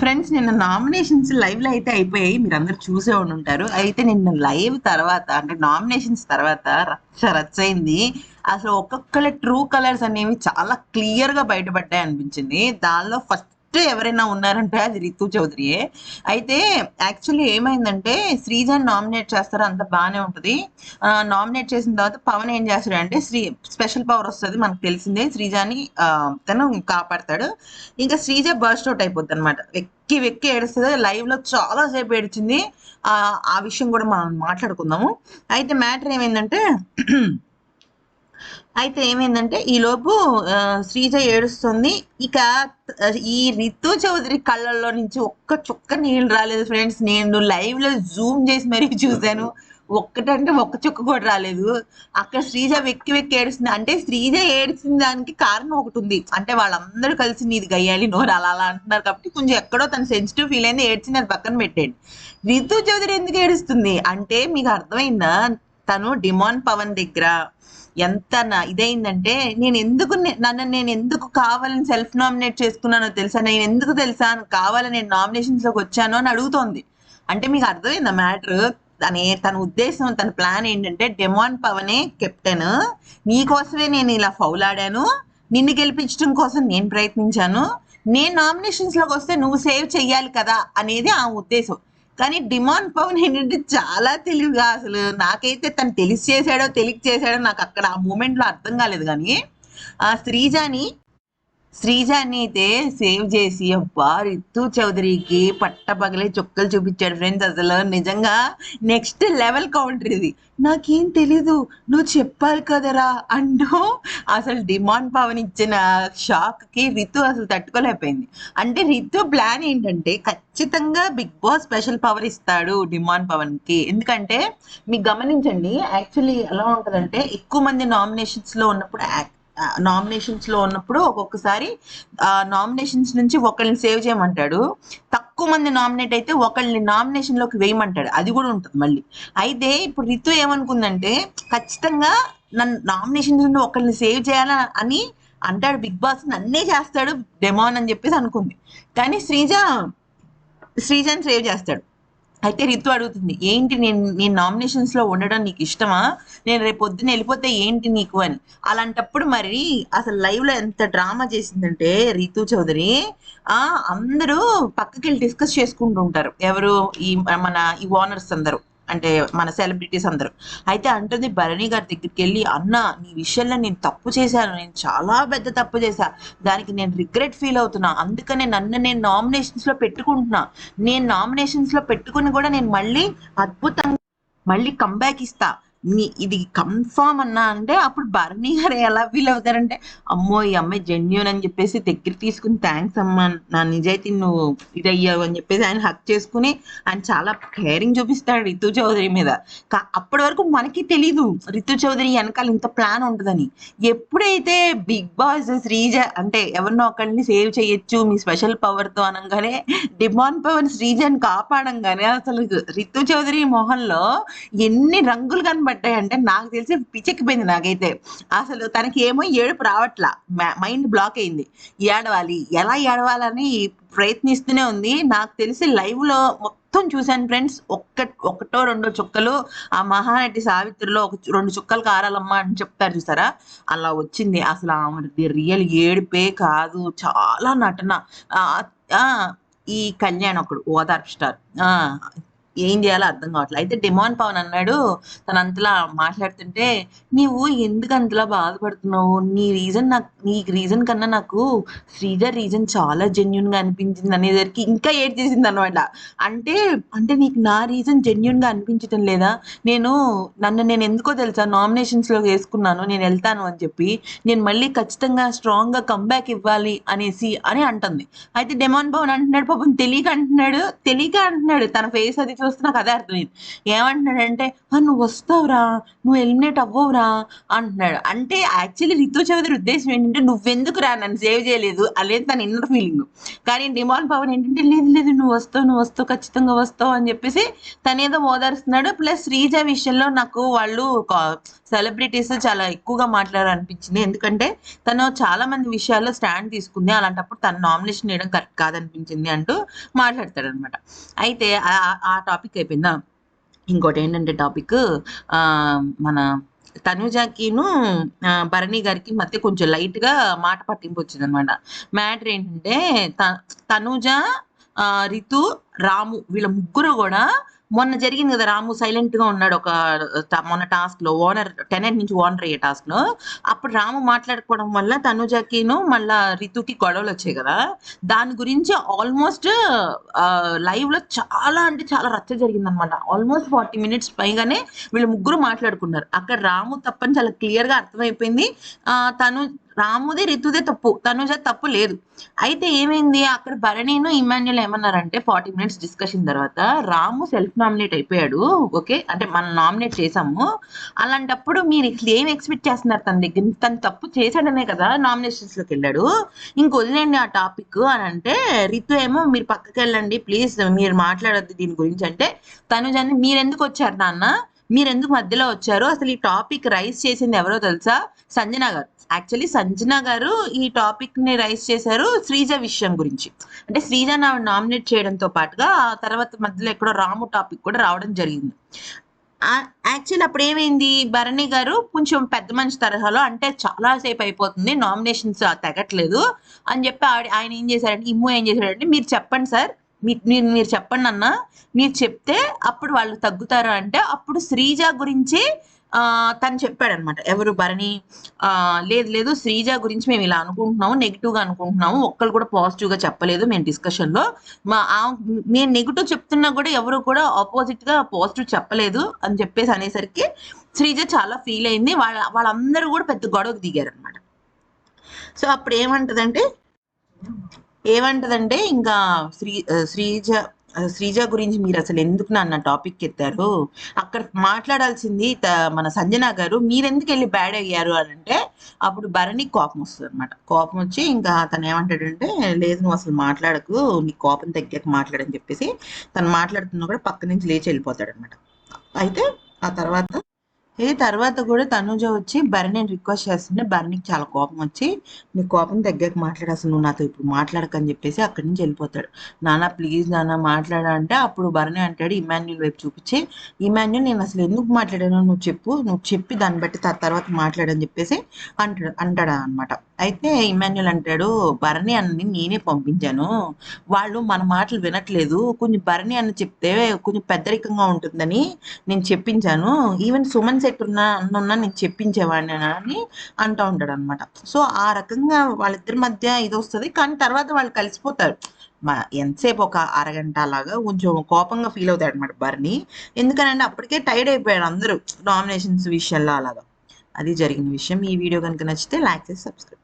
Friends నిన్న nominations లైవ్లో అయితే అయిపోయాయి. మీరు అందరు చూసే ఉండి ఉంటారు. అయితే నిన్న లైవ్ తర్వాత అంటే నామినేషన్స్ తర్వాత రచ్చ రచ్చ అయింది అసలు ఒక్కొక్కరి ట్రూ కలర్స్ అనేవి చాలా క్లియర్గా బయటపడ్డాయి అనిపించింది. దానిలో ఫస్ట్ ఎవరైనా ఉన్నారంటే అది రితు చౌదరియే. అయితే యాక్చువల్లీ ఏమైందంటే శ్రీజన్ నామినేట్ చేస్తారు అంత బాగానే ఉంటుంది. నామినేట్ చేసిన తర్వాత పవన్ ఏం చేస్తాడు అంటే శ్రీ స్పెషల్ పవర్ వస్తుంది మనకు తెలిసిందే. శ్రీజాని తను కాపాడతాడు. ఇంకా శ్రీజ బర్స్ట్ అవుట్ అయిపోద్ది అనమాట వెక్కి వెక్కి ఏడుస్తుంది. లైవ్లో చాలా సేపు ఏడిచింది. ఆ విషయం కూడా మనం మాట్లాడుకుందాము. అయితే మ్యాటర్ ఏమైందంటే అయితే ఏమైందంటే ఈ లోపు శ్రీజ ఏడుస్తుంది. ఇక ఈ రితు చౌదరి కళ్ళల్లో నుంచి ఒక్క చుక్క నీళ్ళు రాలేదు ఫ్రెండ్స్. నేను లైవ్లో జూమ్ చేసి మరీ చూశాను. ఒక్కటంటే ఒక్క చుక్క కూడా రాలేదు. అక్కడ శ్రీజ వెక్కి వెక్కి ఏడుస్తుంది. అంటే శ్రీజ ఏడ్చిన దానికి కారణం ఒకటి ఉంది. అంటే వాళ్ళందరూ కలిసి నీది గయ్యాలి నోరు అలా అలా అంటున్నారు కాబట్టి కొంచెం ఎక్కడో తన సెన్సిటివ్ ఫీల్ అయింది. ఏడ్చింది అది పక్కన పెట్టేయండి. రితు చౌదరి ఎందుకు ఏడుస్తుంది? అంటే మీకు అర్థమైందా? తను డిమాండ్ పవన్ దగ్గర ఎంత నా ఇదైందంటే నేను ఎందుకు నన్ను నేను ఎందుకు కావాలని సెల్ఫ్ నామినేట్ చేసుకున్నానో తెలుసా? నేను ఎందుకు తెలుసా? కావాలని నేను నామినేషన్స్లోకి వచ్చాను అని అడుగుతోంది. అంటే మీకు అర్థమైందా మ్యాటర్ తనే తన ఉద్దేశం తన ప్లాన్ ఏంటంటే డెమాన్ పవనే కెప్టెన్ నీకోసమే నేను ఇలా ఫౌల్ ఆడాను నిన్ను గెలిపించడం కోసం నేను ప్రయత్నించాను. నేను నామినేషన్స్లోకి వస్తే నువ్వు సేవ్ చెయ్యాలి కదా? అనేది ఆ ఉద్దేశం. కానీ డిమాండ్ పవన్ ఏంటంటే చాలా తెలివిగా అసలు నాకైతే తను తెలిసి చేశాడో తెలియక చేశాడో నాకు అక్కడ ఆ మూమెంట్లో అర్థం కాలేదు కానీ ఆ శ్రీజాని శ్రీజాని అయితే సేవ్ చేసి అబ్బా రితు చౌదరికి పట్టపగలే చుక్కలు చూపించాడు ఫ్రెండ్స్. అసలు నిజంగా నెక్స్ట్ లెవెల్ కౌంటర్ ఇది. నాకేం తెలీదు. నువ్వు చెప్పాలి కదరా అంటూ అసలు డిమాండ్ పవన్ ఇచ్చిన షాక్కి రితు అసలు తట్టుకోలేకపోయింది. అంటే రితు ప్లాన్ ఏంటంటే ఖచ్చితంగా బిగ్ బాస్ స్పెషల్ పవర్ ఇస్తాడు డిమాండ్ పవన్కి ఎందుకంటే మీకు గమనించండి యాక్చువల్లీ ఎలా ఉంటుందంటే ఎక్కువ మంది నామినేషన్స్లో ఉన్నప్పుడు ఉన్నప్పుడు నామినేషన్స్లో ఉన్నప్పుడు ఒక్కొక్కసారి నామినేషన్స్ నుంచి ఒకళ్ళని సేవ్ చేయమంటాడు. తక్కువ మంది నామినేట్ అయితే ఒకళ్ళని నామినేషన్లోకి వేయమంటాడు. అది కూడా ఉంటుంది మళ్ళీ. అయితే ఇప్పుడు రితు ఏమనుకుందంటే ఖచ్చితంగా నన్ను నామినేషన్స్ నుండి ఒకళ్ళని సేవ్ చేయాలని అని అంటాడు బిగ్ బాస్ నన్నే చేస్తాడు డెమాన్ అని చెప్పేసి అనుకుంది. కానీ శ్రీజ శ్రీజని సేవ్ చేస్తాడు. అయితే రితు అడుగుతుంది ఏంటి నేను నేను నామినేషన్స్లో ఉండడం నీకు ఇష్టమా? నేను రేపు పొద్దున్న వెళ్ళిపోతే ఏంటి నీకు అని. అలాంటప్పుడు మరి అసలు లైవ్లో ఎంత డ్రామా చేసిందంటే రితు చౌదరి ఆ అందరూ పక్కకి వెళ్ళి డిస్కస్ చేసుకుంటూ ఉంటారు. ఎవరు? ఈ మన ఈ ఓనర్స్ అందరూ. అంటే మన సెలబ్రిటీస్ అందరూ. అయితే అంటుంది భరణి గారి దగ్గరికి వెళ్ళి అన్న నీ విషయంలో నేను తప్పు చేశాను. నేను చాలా పెద్ద తప్పు చేశా. దానికి నేను రిగ్రెట్ ఫీల్ అవుతున్నా. అందుకనే నన్ను నేను నామినేషన్స్లో పెట్టుకుంటున్నా. నేను నామినేషన్స్లో పెట్టుకుని కూడా నేను మళ్ళీ అద్భుతంగా మళ్ళీ కంబ్యాక్ ఇస్తాను ఇది కన్ఫామ్ అన్నా అంటే అప్పుడు భరణి గారు ఎలా ఫీల్ అవుతారంటే అమ్మో ఈ అమ్మాయి జెన్యున్ అని చెప్పేసి దగ్గర తీసుకుని థ్యాంక్స్ అమ్మా నా నిజాయితీ నువ్వు ఇది అయ్యావు అని చెప్పేసి ఆయన హక్ చేసుకుని ఆయన చాలా కేరింగ్ చూపిస్తాడు రితు చౌదరి మీద. కా- అప్పటి వరకు మనకి తెలీదు రితు చౌదరి వెనకాల ఇంత ప్లాన్ ఉంటుందని. ఎప్పుడైతే బిగ్ బాస్ శ్రీజ అంటే ఎవరినో ఒకరిని సేవ్ చేయొచ్చు మీ స్పెషల్ పవర్తో అనగానే డిమాండ్ పవర్ శ్రీజని కాపాడంగానే అసలు రితు చౌదరి మొహంలో ఎన్ని రంగులు కనబడి అంటే నాకు తెలిసి పిచ్చెక్కిపోయింది నాకైతే. అసలు తనకి ఏమో ఏడుపు రావట్లా. మైండ్ బ్లాక్ అయింది. ఏడవాలి. ఎలా ఏడవాలని ప్రయత్నిస్తూనే ఉంది. నాకు తెలిసి లైవ్లో మొత్తం చూశాను ఫ్రెండ్స్. ఒక్క ఒకటో రెండో చుక్కలు ఆ మహానటి సావిత్రిలో ఒక రెండు చుక్కలు కారాలమ్మా అని చెప్తారు చూసారా? అలా వచ్చింది. అసలు ఆమె రియల్ ఏడుపే కాదు. చాలా నటన. ఆ, ఈ కళ్యాణ్ ఒకడు ఓదార్పు స్టార్. ఆ ఏం చేయాలో అర్థం కావట్లేదు అయితే డిమాన్ పవన్ అన్నాడు తను అంతలా మాట్లాడుతుంటే నీవు ఎందుకు అంతలా బాధపడుతున్నావు? నీ రీజన్ నాకు నీ రీజన్ కన్నా నాకు శ్రీజ రీజన్ చాలా జెన్యున్గా అనిపించింది అనేసరికి ఇంకా ఏడ్ చేసింది అనమాట అంటే అంటే నీకు నా రీజన్ జెన్యున్గా అనిపించటం లేదా? నేను నన్ను నేను ఎందుకో తెలుసా నామినేషన్స్లో వేసుకున్నాను నేను వెళ్తాను అని చెప్పి నేను మళ్ళీ ఖచ్చితంగా స్ట్రాంగ్గా కంబ్యాక్ ఇవ్వాలి అనేసి అని అంటుంది. అయితే డెమాన్ పవన్ అంటున్నాడు పాపం తెలియక అంటున్నాడు తెలియక అంటున్నాడు. తన ఫేస్ అది చూస్తే నాకు అదే అర్థమైంది. ఏమంటున్నాడంటే నువ్వు వస్తావురా నువ్వు ఎలిమినేట్ అవ్వవురా అంటున్నాడు. అంటే యాక్చువల్లీ రితు చౌదరి ఉద్దేశం ఏంటంటే నువ్వెందుకురా నన్ను సేవ్ చేయలేదు అనేది తన ఇన్నర్ ఫీలింగ్ కానీ డిమాండ్ పవన్ ఏంటంటే లేదు లేదు నువ్వు వస్తావు నువ్వు వస్తావు ఖచ్చితంగా వస్తావు అని చెప్పేసి తనేదో ఓదారుస్తున్నాడు. ప్లస్ శ్రీజ విషయంలో నాకు వాళ్ళు సెలబ్రిటీస్ చాలా ఎక్కువగా మాట్లాడారనిపించింది ఎందుకంటే తను చాలా మంది విషయాల్లో స్టాండ్ తీసుకుంది. అలాంటప్పుడు తన నామినేషన్ చేయడం కరెక్ట్ కాదనిపించింది అంటూ మాట్లాడతాడు అనమాట అయితే ఆ- ఆ టాపిక్ అయిపోయిందా? ఇంకోటి ఏంటంటే టాపిక్ మన తనుజాకిను భరణి గారికి మధ్య కొంచెం లైట్గా మాట పట్టింపు వచ్చింది అనమాట మ్యాటర్ ఏంటంటే త- తనుజ రితు రాము వీళ్ళ ముగ్గురు కూడా మొన్న జరిగింది కదా రాము సైలెంట్గా ఉన్నాడు ఒక మొన్న టాస్క్లో ఓనర్ టెనెంట్ నుంచి ఓనర్ అయ్యే టాస్క్లో. అప్పుడు రాము మాట్లాడుకోవడం వల్ల తనుజకిను మళ్ళా రితుకి గొడవలు వచ్చాయి కదా. దాని గురించి ఆల్మోస్ట్ లైవ్లో చాలా అంటే చాలా రచ్చ జరిగింది అనమాట ఆల్మోస్ట్ ఫార్టీ మినిట్స్ పైగానే వీళ్ళు ముగ్గురు మాట్లాడుకున్నారు. అక్కడ రాము తప్పని చాలా క్లియర్గా అర్థమైపోయింది. తను రాముదే రితుదే తప్పు తనుజ తప్పు లేదు. అయితే ఏమైంది? అక్కడ భరణిను ఇమాన్యుల్ ఏమన్నారంటే ఫార్టీ మినిట్స్ డిస్కషన్ తర్వాత రాము సెల్ఫ్ నామినేట్ అయిపోయాడు ఓకే? అంటే మనం నామినేట్ చేసాము అలాంటప్పుడు మీరు ఇట్లా ఏం ఎక్స్పెక్ట్ చేస్తున్నారు? తన దగ్గర తను తప్పు చేశాడనే కదా నామినేషన్స్లోకి వెళ్ళాడు. ఇంక వదిలేండి ఆ టాపిక్ అని అంటే రితు ఏమో మీరు పక్కకి వెళ్ళండి ప్లీజ్ మీరు మాట్లాడొద్దు దీని గురించి అంటే తనుజాన్ని మీరు ఎందుకు వచ్చారు నాన్న? మీరు ఎందుకు మధ్యలో వచ్చారు? అసలు ఈ టాపిక్ రైస్ చేసింది ఎవరో తెలుసా? సంజన గారు. యాక్చువల్లీ సంజన గారు ఈ టాపిక్ని రైస్ చేశారు శ్రీజ విషయం గురించి. అంటే శ్రీజ నామినేట్ చేయడంతో పాటుగా ఆ తర్వాత మధ్యలో ఎక్కడో రాము టాపిక్ కూడా రావడం జరిగింది. యాక్చువల్ అప్పుడు ఏమైంది? భరణి గారు కొంచెం పెద్ద మనిషి తరహాలో అంటే చాలా సేపు అయిపోతుంది నామినేషన్స్ తెగట్లేదు అని చెప్పి ఆయన ఏం చేశారంటే ఇమ్ము ఏం చేశాడంటే మీరు చెప్పండి సార్ మీరు మీరు చెప్పండి అన్న. మీరు చెప్తే అప్పుడు వాళ్ళు తగ్గుతారు అంటే అప్పుడు శ్రీజ గురించి తను చెప్పాడనమాట. ఎవరు భరణి లేదు లేదు శ్రీజ గురించి మేము ఇలా అనుకుంటున్నాము నెగిటివ్గా అనుకుంటున్నాము ఒక్కరు కూడా పాజిటివ్గా చెప్పలేదు మేము డిస్కషన్లో. మా నేను నెగిటివ్ చెప్తున్నా కూడా ఎవరు కూడా ఆపోజిట్గా పాజిటివ్ చెప్పలేదు అని చెప్పేసి అనేసరికి శ్రీజ చాలా ఫీల్ అయింది. వాళ్ళ వాళ్ళందరూ కూడా పెద్ద గొడవకు దిగారు అనమాట సో అప్పుడు ఏమంటదంటే ఏమంటదంటే ఇంకా శ్రీ శ్రీజ శ్రీజ గురించి మీరు అసలు ఎందుకు నన్న టాపిక్ ఎత్తారు? అక్కడ మాట్లాడాల్సింది త- మన సంజన గారు మీరెందుకు వెళ్ళి బ్యాడ్ అయ్యారు అని అంటే అప్పుడు భరణి కోపం వస్తుంది అనమాట కోపం వచ్చి ఇంకా తను ఏమంటాడంటే లేదు నువ్వు అసలు మాట్లాడకు నీ కోపం తగ్గాక మాట్లాడని చెప్పేసి తను మాట్లాడుతున్నా కూడా పక్క నుంచి లేచి వెళ్ళిపోతాడు అనమాట అయితే ఆ తర్వాత ఈ తర్వాత కూడా తనుజ వచ్చి భరణిని రిక్వెస్ట్ చేస్తుంటే భరణికి చాలా కోపం వచ్చి నీ కోపం తగ్గాక మాట్లాడు అసలు నువ్వు నాతో ఇప్పుడు మాట్లాడకని చెప్పేసి అక్కడి నుంచి వెళ్ళిపోతాడు. నాన్న ప్లీజ్ నాన్న మాట్లాడ అంటే అప్పుడు భరణి అంటాడు ఇమాన్యుల్ వైపు చూపించి ఇమాన్యుల్ నేను అసలు ఎందుకు మాట్లాడాను నువ్వు చెప్పు నువ్వు చెప్పి దాన్ని బట్టి తర్వాత మాట్లాడని చెప్పేసి అంటాడు అంటాడు అనమాట అయితే ఇమాన్యుల్ అంటాడు భరణి అన్నని నేనే పంపించాను. వాళ్ళు మన మాటలు వినట్లేదు. కొంచెం భరణి అన్న చెప్తే కొంచెం పెద్దరికంగా ఉంటుందని నేను చెప్పించాను. ఈవెన్ సుమన్ సెట్ ఉన్న అన్నున్నా నేను చెప్పించేవాడిని అని అంటూ ఉంటాడు అనమాట సో ఆ రకంగా వాళ్ళిద్దరి మధ్య ఇది వస్తుంది. కానీ తర్వాత వాళ్ళు కలిసిపోతారు. మా ఎంతసేపు ఒక అరగంట అలాగా కొంచెం కోపంగా ఫీల్ అవుతాడు అనమాట బర్ని. ఎందుకనంటే అప్పటికే టైర్డ్ అయిపోయాడు అందరూ. నామినేషన్స్ విషయంలో అలాగా. అది జరిగిన విషయం. ఈ వీడియో కనుక నచ్చితే లైక్ చేసి సబ్స్క్రైబ్